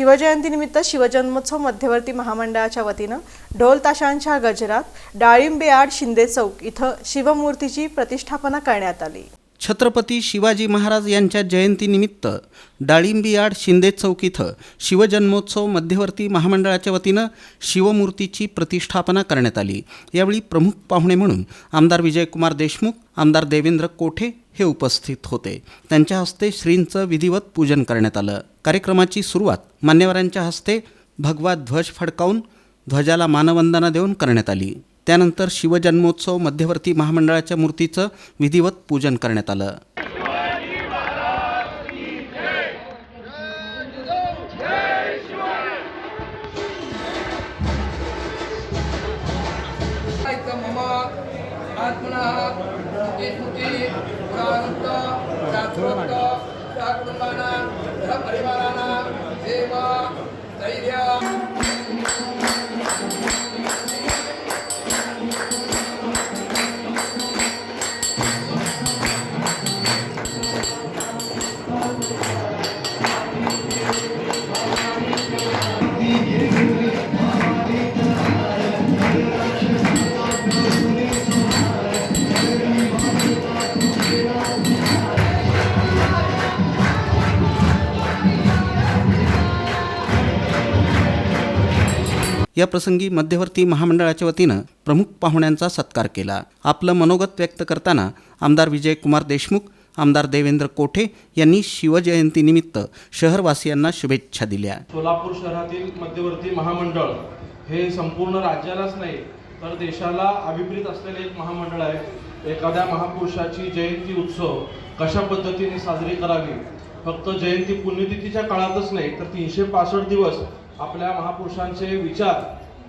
शिवजयंतीनिमित्त शिवजन्मोत्सव मध्यवर्ती महामंडळाच्या वतीनं ढोल ताशांच्या गजरात डाळिंबे आड शिंदे चौक इथं शिवमूर्तीची प्रतिष्ठापना करण्यात आली. छत्रपती शिवाजी महाराज यांच्या जयंतीनिमित्त डाळिंबीयाड शिंदे चौक इथं शिवजन्मोत्सव मध्यवर्ती महामंडळाच्या वतीनं शिवमूर्तीची प्रतिष्ठापना करण्यात आली. यावेळी प्रमुख पाहुणे म्हणून आमदार विजयकुमार देशमुख आमदार देवेंद्र कोठे हे उपस्थित होते. त्यांच्या हस्ते श्रींचं विधिवत पूजन करण्यात आलं. कार्यक्रमाची सुरुवात मान्यवरांच्या हस्ते भगवा ध्वज फडकावून ध्वजाला मानवंदना देऊन करण्यात आली. त्यानंतर शिवजन्मोत्सव मध्यवर्ती महामंडळाच्या मूर्तीचं विधिवत पूजन करण्यात आलं. मम या प्रसंगी मध्यवर्ती महामंडळाच्या वतीनं प्रमुख पाहुण्यांचा सत्कार केला. आपलं मनोगत व्यक्त करताना आमदार विजयकुमार देशमुख आमदार देवेंद्र कोठे यांनी शिवजयंतीनिमित्त शहरवासियांना शुभेच्छा दिल्या. सोलापूर शहरातील मध्यवर्ती महामंडळ हे संपूर्ण राज्यालाच नाही तर देशाला अभिप्रित असलेले एक महामंडळ आहे. एखाद्या महापुरुषाची जयंती उत्सव कशा पद्धतीने साजरी करावी? फक्त जयंती पुण्यतिथीच्या काळातच नाही तर तीनशे पासष्ट दिवस आपल्या महापुरुषांचे विचार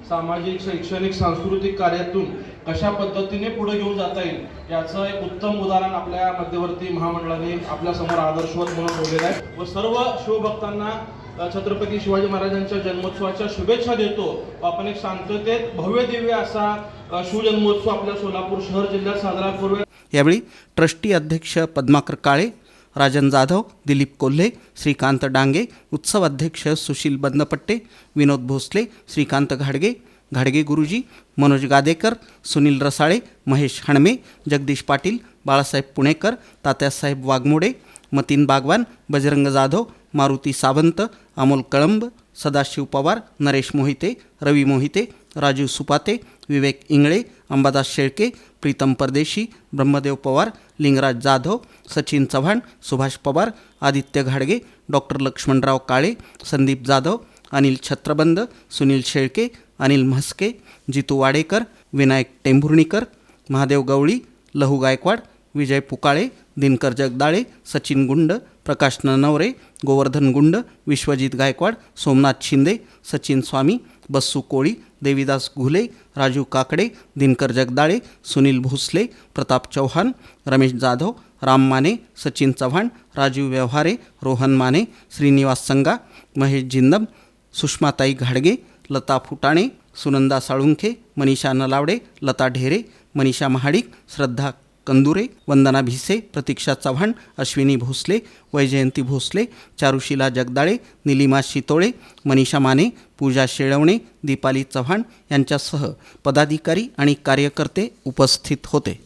सामाजिक शैक्षणिक सांस्कृतिक कार्यातून कशा पद्धतीने पुढे घेऊन जाता येईल याचं एक उत्तम उदाहरण आपल्या मध्यवर्ती महामंडळाने आपल्यासमोर आदर्शवत म्हणून ठेवलेलं आहे. व सर्व शिवभक्तांना छत्रपती शिवाजी महाराजांच्या जन्मोत्सवाच्या शुभेच्छा देतो. व आपण एक शांततेत भव्य दिव्य असा शिवजन्मोत्सव आपल्या सोलापूर शहर जिल्ह्यात साजरा करूया. यावेळी ट्रस्टी अध्यक्ष पद्माकर काळे राजन जाधव दिलीप कोल्हे श्रीकांत डांगे उत्सव अध्यक्ष सुशील बंदपट्टे विनोद भोसले श्रीकांत घाडगे घाडगे गुरुजी मनोज गादेकर सुनील रसाळे महेश हणमे जगदीश पाटील बाळासाहेब पुणेकर तात्यासाहेब वाघमोडे मतीन बागवान बजरंग जाधव मारुती सावंत अमोल कळंब सदाशिव पवार नरेश मोहिते रवी मोहिते राजीव सुपाते विवेक इंगळे अंबादास शेळके प्रीतम परदेशी ब्रह्मदेव पवार लिंगराज जाधव सचिन चव्हाण सुभाष पवार आदित्य घाडगे डॉक्टर लक्ष्मणराव काळे संदीप जाधव अनिल छत्रबंद सुनील शेळके अनिल म्हस्के जितू वाडेकर विनायक टेंभुर्णीकर महादेव गवळी लहू गायकवाड विजय पुकाळे दिनकर जगदाळे सचिन गुंड प्रकाश ननवरे गोवर्धन गुंड विश्वजित गायकवाड सोमनाथ शिंदे सचिन स्वामी बस्सू कोळी देवीदास घुले राजू काकडे दिनकर जगदाळे सुनील भोसले प्रताप चव्हाण रमेश जाधव राम माने सचिन चव्हाण राजीव व्यवहारे रोहन माने श्रीनिवास संगा महेश जिंदम सुषमाताई घाडगे लता फुटाणे सुनंदा साळुंखे मनीषा नलावडे लता ढेरे मनीषा महाडिक श्रद्धा कंदुरे वंदना भिसे प्रतीक्षा चव्हाण अश्विनी भोसले वैजयंती भोसले चारुशिला जगदाळे निलिमा शितोळे मनीषा माने पूजा शेळवणे दीपाली चव्हाण यांच्यासह पदाधिकारी आणि कार्यकर्ते उपस्थित होते.